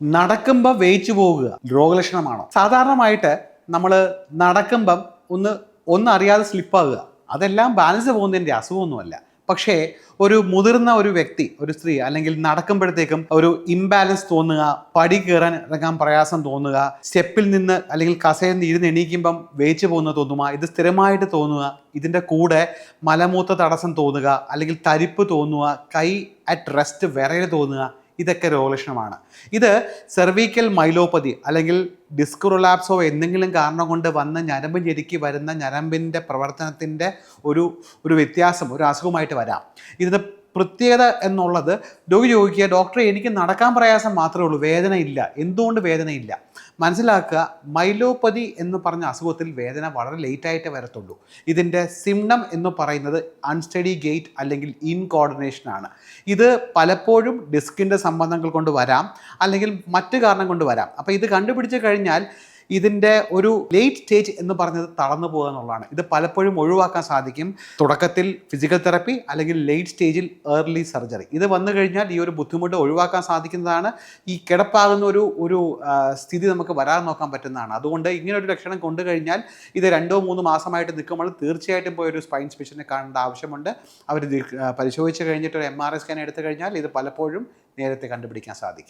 നടക്കുമ്പോൾ വേയിച്ചു പോവുക. രോഗലക്ഷണമാണോ? സാധാരണമായിട്ട് നമ്മൾ നടക്കുമ്പം ഒന്ന് ഒന്ന് അറിയാതെ സ്ലിപ്പാകുക. അതെല്ലാം ബാലൻസ് പോകുന്നതിന്റെ അസുഖമൊന്നുമല്ല. പക്ഷേ ഒരു മുതിർന്ന ഒരു വ്യക്തി ഒരു സ്ത്രീ അല്ലെങ്കിൽ നടക്കുമ്പോഴത്തേക്കും ഒരു ഇംബാലൻസ് തോന്നുക പടി കയറാൻ ഇറങ്ങാൻ പ്രയാസം തോന്നുക സ്റ്റെപ്പിൽ നിന്ന് അല്ലെങ്കിൽ കസയിൽ നിന്ന് ഇരുന്ന് എണീക്കുമ്പം വേച്ച് പോകുന്ന തോന്നുക ഇത് സ്ഥിരമായിട്ട് തോന്നുക ഇതിന്റെ കൂടെ മലമൂത്ത തടസ്സം തോന്നുക അല്ലെങ്കിൽ തരിപ്പ് തോന്നുക കൈ അറ്റ് റെസ്റ്റ് വിറയിൽ തോന്നുക ഇതൊക്കെ രോഗലക്ഷണമാണ് ഇത് സെർവിക്കൽ മൈലോപ്പതി അല്ലെങ്കിൽ ഡിസ്ക് റൊലാപ്സോ എന്തെങ്കിലും കാരണം കൊണ്ട് വന്ന ഞരമ്പ് ഞെരുക്കി വരുന്ന ഞരമ്പിന്റെ പ്രവർത്തനത്തിന്റെ ഒരു ഒരു വ്യത്യാസം ഒരു അസുഖമായിട്ട് വരാം. ഇതിന് പ്രത്യേകത എന്നുള്ളത് രോഗി ചോദിക്കുക ഡോക്ടറെ എനിക്ക് നടക്കാൻ പ്രയാസം മാത്രമേ ഉള്ളൂ വേദനയില്ല. എന്തുകൊണ്ട് വേദനയില്ല? മനസ്സിലാക്കുക മൈലോപ്പതി എന്ന് പറഞ്ഞ അസുഖത്തിൽ വേദന വളരെ ലേറ്റായിട്ട് വരത്തുള്ളൂ. ഇതിന്റെ സിംനം എന്ന് പറയുന്നത് അൺസ്റ്റഡി ഗേറ്റ് അല്ലെങ്കിൽ ഇൻകോർഡിനേഷൻ ആണ്. ഇത് പലപ്പോഴും ഡിസ്കിന്റെ സംബന്ധങ്ങൾ കൊണ്ട് വരാം അല്ലെങ്കിൽ മറ്റു കാരണം കൊണ്ട് വരാം. അപ്പോൾ ഇത് കണ്ടുപിടിച്ച് കഴിഞ്ഞാൽ ഇതിന്റെ ഒരു ലേറ്റ് സ്റ്റേജ് എന്ന് പറഞ്ഞത് തളർന്നു പോകുക എന്നുള്ളതാണ്. ഇത് പലപ്പോഴും ഒഴിവാക്കാൻ സാധിക്കും. തുടക്കത്തിൽ ഫിസിക്കൽ തെറപ്പി അല്ലെങ്കിൽ ലേറ്റ് സ്റ്റേജിൽ ഏർലി സർജറി ഇത് വന്നു കഴിഞ്ഞാൽ ഈ ഒരു ബുദ്ധിമുട്ട് ഒഴിവാക്കാൻ സാധിക്കുന്നതാണ്. ഈ കിടപ്പാകുന്ന ഒരു ഒരു സ്ഥിതി നമുക്ക് വരാതെ നോക്കാൻ പറ്റുന്നതാണ്. അതുകൊണ്ട് ഇങ്ങനെ ഒരു ലക്ഷണം കൊണ്ടു കഴിഞ്ഞാൽ ഇത് രണ്ടോ മൂന്നോ മാസമായിട്ട് നിൽക്കുമ്പോൾ തീർച്ചയായിട്ടും പോയി ഒരു സ്പൈൻ സ്പെഷ്യലിനെ കാണേണ്ട ആവശ്യമുണ്ട്. അവർ പരിശോധിച്ച് കഴിഞ്ഞിട്ട് ഒരു എം ആർ ഐ സ്കാൻ എടുത്തു കഴിഞ്ഞാൽ ഇത് പലപ്പോഴും നേരത്തെ കണ്ടുപിടിക്കാൻ സാധിക്കും.